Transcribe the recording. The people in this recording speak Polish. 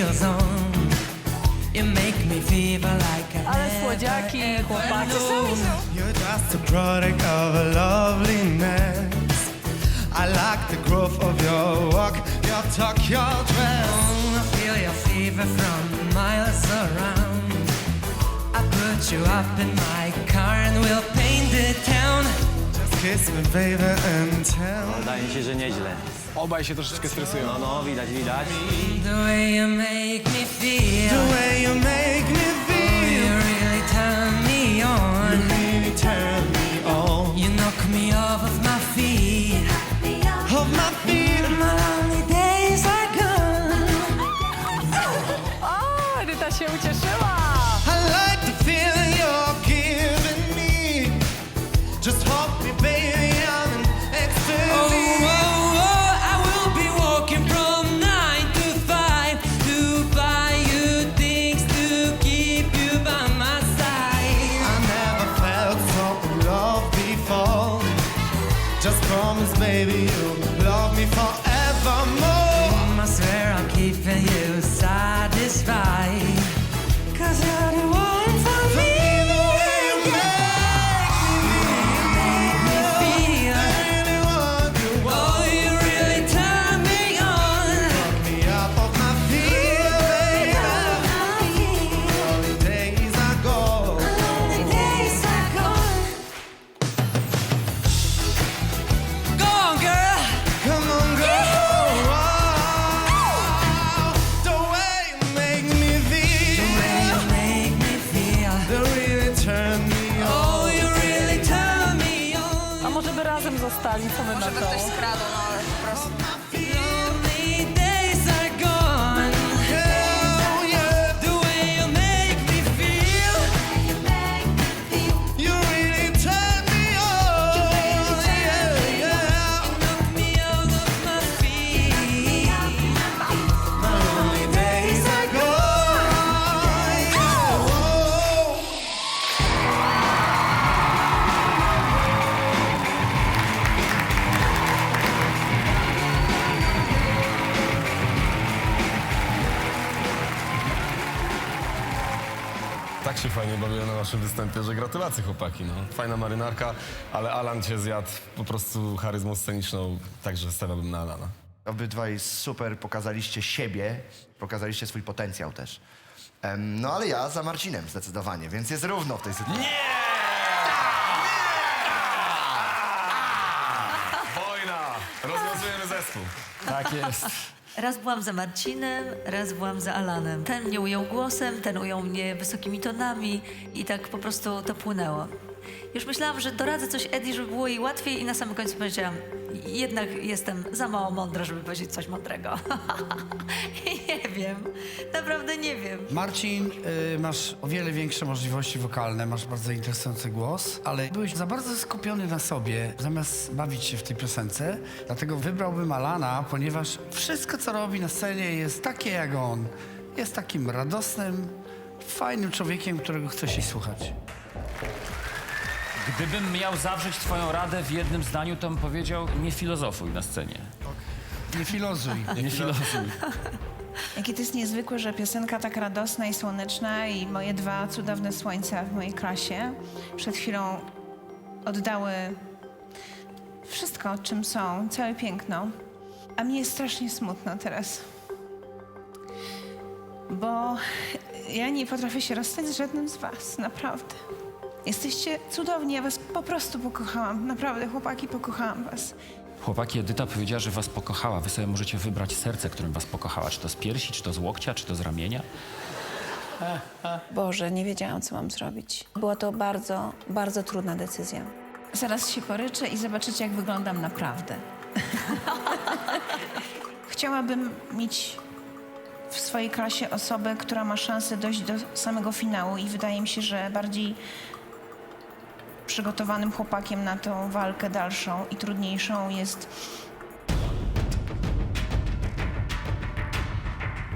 heels on. You make me fever like I Ale never słodziaki, ever chłopaki są. knew. You're just a product of a loveliness. I like the growth of your walk, your talk, your dress. I feel your fever from miles around. I put you up in my car and we'll paint the Wydaje mi się, że nieźle. Obaj się troszeczkę stresują. No, no, widać, widać. The way Just promise, baby, you'll love me forevermore. Mm, I swear I'm keeping you satisfied. Razem zostali, co wy na Żeby to? ktoś skradł, no Tak się fajnie bawiłem na waszym występie, że gratulacje chłopaki, no. Fajna marynarka, ale Alan cię zjadł po prostu charyzmą sceniczną, także stawiałbym na Alana. Obydwaj super pokazaliście siebie, pokazaliście swój potencjał też. Em, no ale ja za Marcinem zdecydowanie, więc jest równo w tej sytuacji. Wojna! Rozwiązujemy zespół. Tak jest. Raz byłam za Marcinem, raz byłam za Alanem. Ten mnie ujął głosem, ten ujął mnie wysokimi tonami i tak po prostu to płynęło. Już myślałam, że doradzę coś Eddie, żeby było jej łatwiej i na samym końcu powiedziałam, jednak jestem za mało mądra, żeby powiedzieć coś mądrego. nie wiem, naprawdę nie wiem. Marcin, y, masz o wiele większe możliwości wokalne, masz bardzo interesujący głos, ale byłeś za bardzo skupiony na sobie, zamiast bawić się w tej piosence. Dlatego wybrałbym Alana, ponieważ wszystko, co robi na scenie jest takie jak on. Jest takim radosnym, fajnym człowiekiem, którego chce się słuchać. Gdybym miał zawrzeć twoją radę w jednym zdaniu, to bym powiedział nie filozofuj na scenie. Nie filozuj. Nie filozofuj. Jakie to jest niezwykłe, że piosenka tak radosna i słoneczna i moje dwa cudowne słońca w mojej klasie przed chwilą oddały wszystko, czym są, całe piękno. A mi jest strasznie smutno teraz. Bo ja nie potrafię się rozstać z żadnym z was, naprawdę. Jesteście cudowni, ja was po prostu pokochałam. Naprawdę, chłopaki, pokochałam was. Chłopaki, Edyta powiedziała, że was pokochała. Wy sobie możecie wybrać serce, którym was pokochała. Czy to z piersi, czy to z łokcia, czy to z ramienia. Boże, nie wiedziałam, co mam zrobić. Była to bardzo, bardzo trudna decyzja. Zaraz się poryczę i zobaczycie, jak wyglądam naprawdę. Chciałabym mieć w swojej klasie osobę, która ma szansę dojść do samego finału i wydaje mi się, że bardziej przygotowanym chłopakiem na tą walkę dalszą i trudniejszą jest